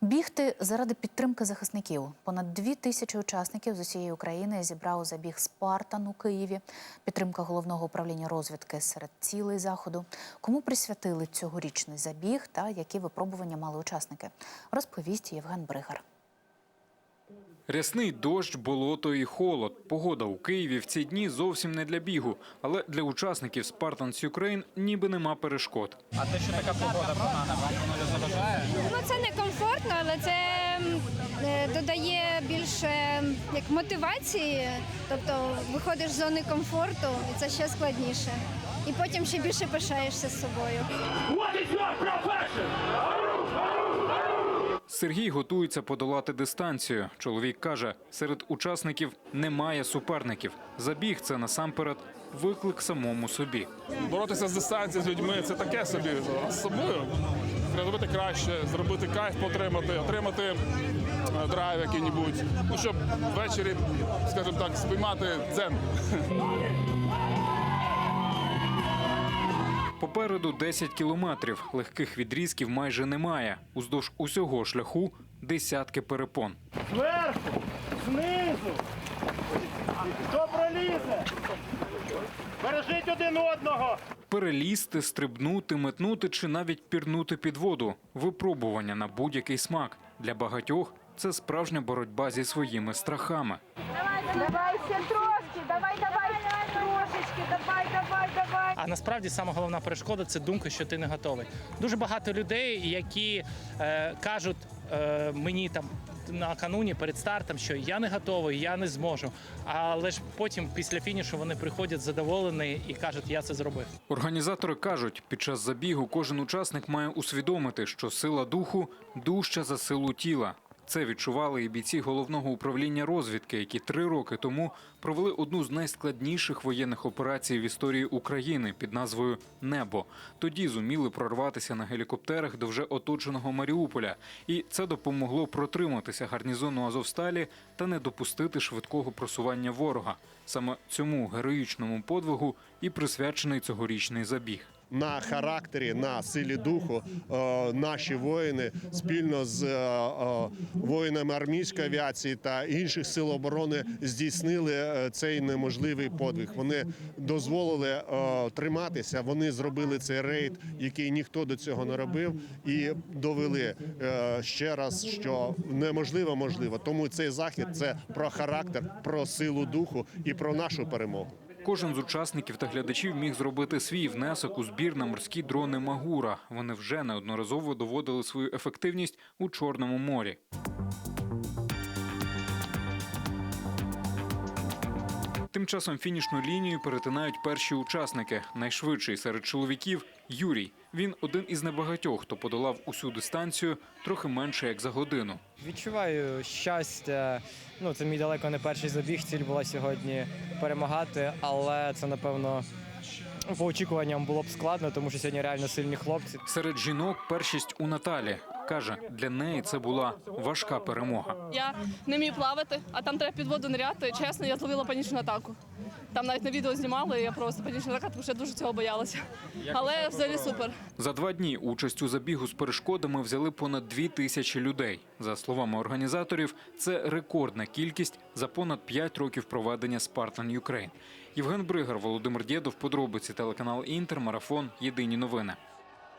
Бігти заради підтримки захисників. Понад дві тисячі учасників з усієї України зібрав забіг Спартан у Києві. Підтримка головного управління розвідки серед цілей заходу. Кому присвятили цьогорічний забіг та які випробування мали учасники, розповість Євген Бригар. Рясний дощ, болото і холод. Погода у Києві в ці дні зовсім не для бігу, але для учасників Spartans Ukraine ніби нема перешкод. А те, що така погода погана, вам воно не заважає? Ну це але це е, додає більше як мотивації. Тобто виходиш з зони комфорту, і це ще складніше. І потім ще більше пишаєшся з собою. Сергій готується подолати дистанцію. Чоловік каже, серед учасників немає суперників. Забіг це насамперед виклик самому собі. Боротися з дистанцією з людьми це таке собі а з собою. Треба робити краще, зробити кайф, потримати, отримати е, драйв який-небудь. Ну, щоб ввечері, скажімо так, спіймати дзен. Попереду 10 кілометрів. Легких відрізків майже немає. Уздовж усього шляху десятки перепон. Зверху, знизу. Хто пролізе? Бережіть один одного. Перелізти, стрибнути, метнути чи навіть пірнути під воду. Випробування на будь-який смак. Для багатьох це справжня боротьба зі своїми страхами. Давай ще трошки, давай, давай, трошечки, давай, давай, давай. А насправді саме головна перешкода це думка, що ти не готовий. Дуже багато людей, які е, кажуть е, мені там накануні перед стартом, що я не готовий, я не зможу. Але ж потім, після фінішу, вони приходять задоволені і кажуть, я це зробив. Організатори кажуть, під час забігу кожен учасник має усвідомити, що сила духу дужча за силу тіла. Це відчували і бійці головного управління розвідки, які три роки тому провели одну з найскладніших воєнних операцій в історії України під назвою Небо. Тоді зуміли прорватися на гелікоптерах до вже оточеного Маріуполя, і це допомогло протриматися гарнізону Азовсталі та не допустити швидкого просування ворога. Саме цьому героїчному подвигу і присвячений цьогорічний забіг. На характері, на силі духу е, наші воїни спільно з е, е, воїнами армійської авіації та інших сил оборони здійснили цей неможливий подвиг. Вони дозволили триматися. Вони зробили цей рейд, який ніхто до цього не робив, і довели ще раз, що неможливо можливо. Тому цей захід це про характер, про силу духу і про нашу перемогу. Кожен з учасників та глядачів міг зробити свій внесок у збір на морські дрони Магура. Вони вже неодноразово доводили свою ефективність у Чорному морі. Тим часом фінішну лінію перетинають перші учасники. Найшвидший серед чоловіків Юрій. Він один із небагатьох, хто подолав усю дистанцію трохи менше як за годину. Відчуваю щастя. Ну, це мій далеко не перший забіг. Ціль була сьогодні перемагати, але це напевно по очікуванням було б складно, тому що сьогодні реально сильні хлопці. Серед жінок першість у Наталі каже, для неї це була важка перемога. Я не вмію плавати, а там треба під воду ниряти. Чесно, я зловила панічну атаку. Там навіть на відео знімали, я просто панічна атака, тому що я дуже цього боялася. Але взагалі супер. За два дні участь у забігу з перешкодами взяли понад дві тисячі людей. За словами організаторів, це рекордна кількість за понад п'ять років проведення Spartan Ukraine. Євген Бригар, Володимир Дєдов, подробиці телеканал Інтер, марафон. Єдині новини.